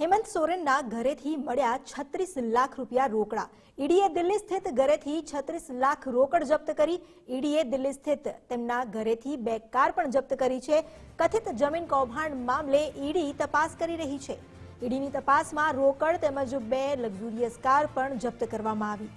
હેમંત સોરેનના ઘરેથી મળ્યા છત્રીસ લાખ રૂપિયા રોકડા. ઈડીએ દિલ્હી સ્થિત ઘરેથી છત્રીસ લાખ રોકડ જપ્ત કરી. ઈડીએ દિલ્હી સ્થિત તેમના ઘરેથી બે કાર પણ જપ્ત કરી છે. કથિત જમીન કૌભાંડ મામલે ઈડી તપાસ કરી રહી છે. ઈડીની તપાસમાં રોકડ તેમજ બે લક્ઝુરિયસ કાર પણ જપ્ત કરવામાં આવી.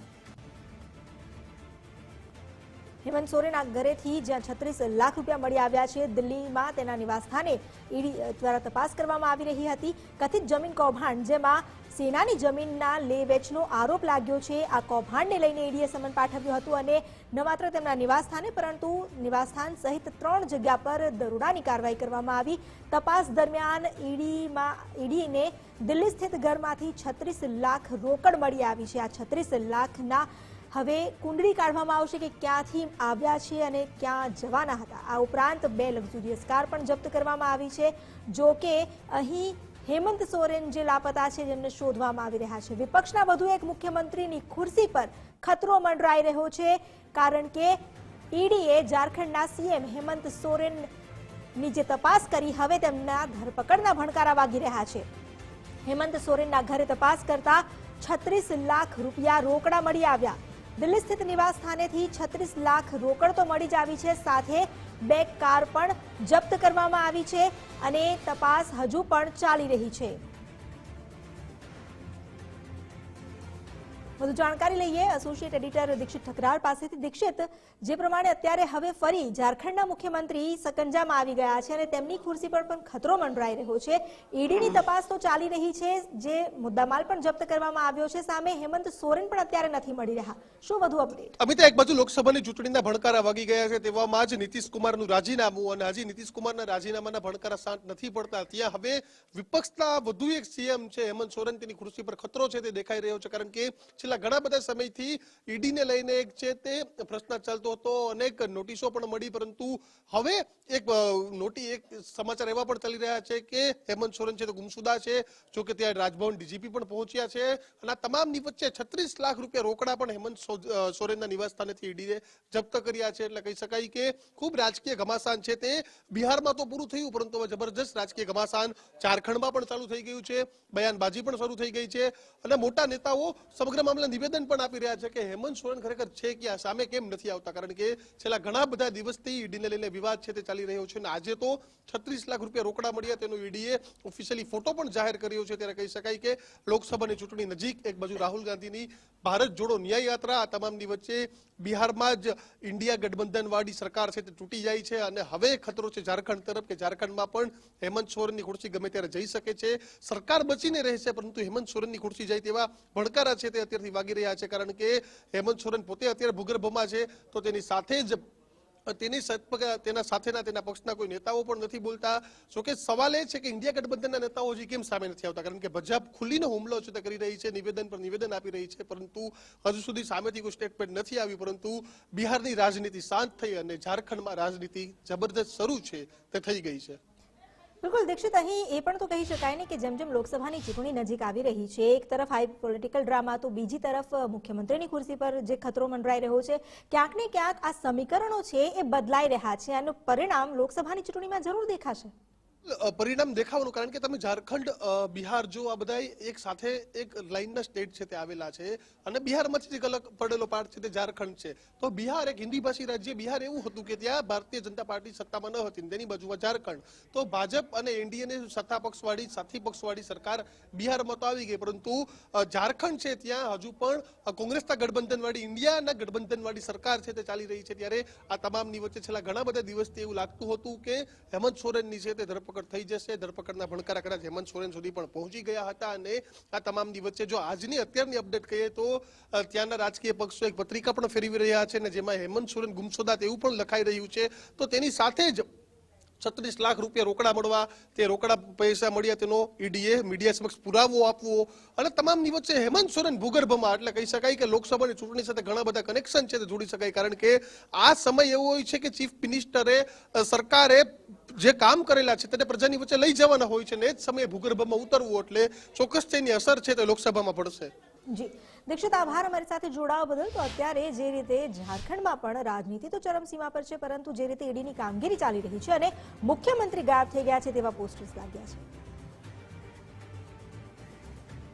હેમંત સોરેનના ઘરેથી જ્યાં છત્રીસ લાખ રૂપિયા મળી આવ્યા છે, દિલ્હીમાં તેના નિવાસસ્થાને ઈડી દ્વારા તપાસ કરવામાં આવી રહી હતી. કથિત જમીન કૌભાંડ, જેમાં સેનાની જમીનના લે વેચનો આરોપ લાગ્યો છે. આ કૌભાંડને લઈને ઈડીએ સમન પાઠવ્યું હતું અને ન માત્ર તેમના નિવાસસ્થાને, પરંતુ નિવાસસ્થાન સહિત ત્રણ જગ્યા પર દરોડાની કાર્યવાહી કરવામાં આવી. તપાસ દરમિયાન ઈડીમાં, ઈડીને દિલ્હી સ્થિત ઘરમાંથી છત્રીસ લાખ રોકડ મળી આવી છે. આ છત્રીસ લાખના હવે કુંડળી કાઢવામાં આવશે કે ક્યાંથી આવ્યા છે અને ક્યાં જવાના હતા. આ ઉપરાંત બે લક્ઝુરિયસ કાર પણ જપ્ત કરવામાં આવી છે. જો કે અહીં હેમંત સોરેન જે લાપતા છે જેમને શોધવામાં આવી રહ્યા છે. વિપક્ષના વધુ એક મુખ્યમંત્રીની ખુરશી પર ખતરો મંડરાઈ રહ્યો છે કારણ કે ઈડીએ ઝારખંડના સીએમ હેમંત સોરેનની જે તપાસ કરી હવે તેમના ધરપકડના ભણકારા વાગી રહ્યા છે. હેમંત સોરેનના ઘરે તપાસ કરતા છત્રીસ લાખ રૂપિયા રોકડા મળી આવ્યા. દિલ્હી સ્થિત નિવાસ સ્થાનેથી છત્રીસ લાખ રોકડ તો મળી જ આવી છે. સાથે બે કાર પણ જપ્ત કરવામાં આવી છે અને તપાસ હજુ પણ ચાલી રહી છે. વધુ જાણકારી લઈએ. એસોસિએટ એડિટર દીક્ષિત ઠકરાર પાસેથી દીક્ષિત, જે પ્રમાણે અત્યારે હવે ફરી ઝારખંડના મુખ્યમંત્રી સકંજામાં આવી ગયા છે અને તેમની ખુરશી પર પણ ખતરો મંડરાઈ રહ્યો છે. ઈડીની તપાસ તો ચાલી રહી છે, જે મુદ્દામાલ પણ જપ્ત કરવામાં આવ્યો છે. સામે હેમંત સોરેન પણ અત્યારે નથી મળી રહ્યા. શું વધુ અપડેટ? અમિતા એક બાજુ લોકસભાની ચૂંટણીના ભણકારા વાગી ગયા છે, તેવામાં જ નીતિશ કુમારનું રાજીનામું અને હજી નીતિશ કુમારના રાજીનામાના ભણકારા શાંત નથી પડતા. ત્યાં હવે વિપક્ષના વધુ એક સીએમ છે, હેમંત સોરેન. તેની ખુરશી પર ખતરો છે, તે દેખાઈ રહ્યો છે, કારણ કે છેલ્લા ઘણા બધા સમયથી ઈડીને લઈને એક છે તે પ્રશ્ન ચાલતો હતો. અનેક નોટિસો પણ મળી, પરંતુ હવે એક નોટી, એક સમાચાર એવા પણ ચાલી રહ્યા છે કે હેમંત સોરેન છે તે ગુમસુદા છે, જો કે ત્યાં રાજભવન ડીજીપી પણ પહોંચ્યા છે. અને આ તમામની વચ્ચે છત્રીસ લાખ રૂપિયા રોકડા પણ હેમંત સોરેનના નિવાસસ્થાનેથી ઈડીએ જપ્ત કર્યા છે. એટલે કહી શકાય કે ખૂબ રાજકીય ઘમાસાન છે તે બિહારમાં તો પૂરું થયું, પરંતુ જબરજસ્ત રાજકીય ઘમાસાન ઝારખંડમાં પણ ચાલુ થઈ ગયું છે. બયાનબાજી પણ શરૂ થઈ ગઈ છે. અને મોટા નેતાઓ સમગ્ર મામલે નિવેદન પણ આપી રહ્યા છે કે હેમંત સોરેન ખરેખર છે કે આ સામે કેમ નથી આવતા? કારણ કે છેલ્લા ઘણા બધા દિવસથી ઈડીને લઈને વિવાદ છે તે ચાલી રહ્યો છે અને આજે તો છત્રીસ લાખ રૂપિયા રોકડા મળ્યા તેનો ઈડીએ ઓફિશિયલી ફોટો પણ જાહેર કર્યો છે. ત્યારે કહી શકાય કે લોકસભાની ચૂંટણી નજીક એક બાજુ રાહુલ ગાંધીની ભારત જોડો ન્યાય યાત્રા આ તમામની વચ્ચે બિહારમાં જ ઇન્ડિયા ગઠબંધન વાળી સરકાર છે તે તૂટી જાય છે અને હવે ખતરો છે ઝારખંડ તરફ કે ઝારખંડમાં પણ હેમંત સોરેનની ખુરશી ગમે ત્યારે જઈ શકે છે. સરકાર બચીને રહેશે પરંતુ હેમંત સોરેનની ખુરશી જાય તેવા ભણકારા છે તે અત્યારથી વાગી રહ્યા છે કારણ કે હેમંત સોરેન પોતે અત્યારે ભૂગર્ભમાં છે તો તેની સાથે જ તેની તેના સાથેના તેના પક્ષના કોઈ નેતાઓ પણ નથી બોલતા. જોકે સવાલ એ છે કે ઇન્ડિયા ગઠબંધનના નેતાઓ હજી કેમ સામે નથી આવતા? કારણ કે ભજપ ખુલ્લીનો હુમલો છે તે કરી રહી છે, નિવેદન પર નિવેદન આપી રહી છે, પરંતુ હજુ સુધી સામેથી કોઈ સ્ટેટમેન્ટ નથી આવ્યું પરંતુ બિહારની રાજનીતિ શાંત થઈ અને ઝારખંડમાં રાજનીતિ જબરદસ્ત શરૂ છે, તે થઈ ગઈ છે. બિલકુલ, દીક્ષિત, અહીં એ પણ તો કહી શકાય ને કે જેમ જેમ લોકસભાની ચૂંટણી નજીક આવી રહી છે, એક તરફ હાઈ પોલિટિકલ ડ્રામા તો બીજી તરફ મુખ્યમંત્રીની ખુરશી પર જે ખતરો મંડરાઈ રહ્યો છે, ક્યાંક ને ક્યાંક આ સમીકરણો છે એ બદલાઈ રહ્યા છે, આનું પરિણામ લોકસભાની ચૂંટણીમાં જરૂર દેખાશે. પરિણામ દેખાવાનું, કારણ કે તમે ઝારખંડ બિહાર જો આ બધા એક સાથે એક લાઇનના સ્ટેટ છે તે આવેલા છે અને બિહારમાંથી જે અલગ પડેલો પાર્ટ છે તે ઝારખંડ છે. તો બિહાર એક હિન્દી ભાષી રાજ્ય, બિહાર એવું હતું કે ત્યાં ભારતીય જનતા પાર્ટી સત્તામાં ન હતી તેની બાજુમાં ઝારખંડ. તો ભાજપ અને એનડીએની સત્તા પક્ષવાળી, સાથી પક્ષવાળી સરકાર બિહારમાં તો આવી ગઈ, પરંતુ ઝારખંડ છે ત્યાં હજુ પણ કોંગ્રેસના ગઠબંધનવાળી, ઇન્ડિયાના ગઠબંધનવાળી સરકાર છે તે ચાલી રહી છે. ત્યારે આ તમામની વચ્ચે છેલ્લા ઘણા બધા દિવસથી એવું લાગતું હતું કે હેમંત સોરેનની છે તે ધરપકડ થઈ જશે. ધરપકડના ભણકારા કદાચ હેમંત સોરેન સુધી પણ પહોંચી ગયા હતા અને આ તમામની વચ્ચે જો આજની અત્યારની અપડેટ કહીએ તો ત્યાંના રાજકીય પક્ષો એક પત્રિકા પણ ફેરવી રહ્યા છે અને જેમાં હેમંત સોરેન ગુમસોદા તેવું પણ લખાઈ રહ્યું છે. તો તેની સાથે જ છત્રીસ લાખ રૂપિયા રોકડા મળવા, તે રોકડા પૈસા મળ્યા તેનો ઈડીએ મીડિયા સમક્ષ પુરાવો આપવો. અને તમામની વચ્ચે હેમંત સોરેન ભૂગર્ભમાં, એટલે કહી શકાય કે લોકસભાની ચૂંટણી સાથે ઘણા બધા કનેક્શન છે તે જોડી શકાય. કારણ કે આ સમય એવો હોય છે કે ચીફ મિનિસ્ટરે સરકારે જે કામ કરેલા છે તેને પ્રજાની વચ્ચે લઈ જવાના હોય છે ને એ જ સમયે ભૂગર્ભમાં ઉતરવું, એટલે ચોક્કસ તેની અસર છે તે લોકસભામાં પડશે. જી. દીક્ષિત, આભાર અમારી સાથે જોડાવા બદલ. તો અત્યારે જે રીતે ઝારખંડમાં પણ રાજનીતિ તો ચરમસીમા પર છે, પરંતુ જે રીતે ઈડીની કામગીરી ચાલી રહી છે અને મુખ્યમંત્રી ગાયબ થઈ ગયા છે તેવા પોસ્ટર્સ લાગ્યા છે.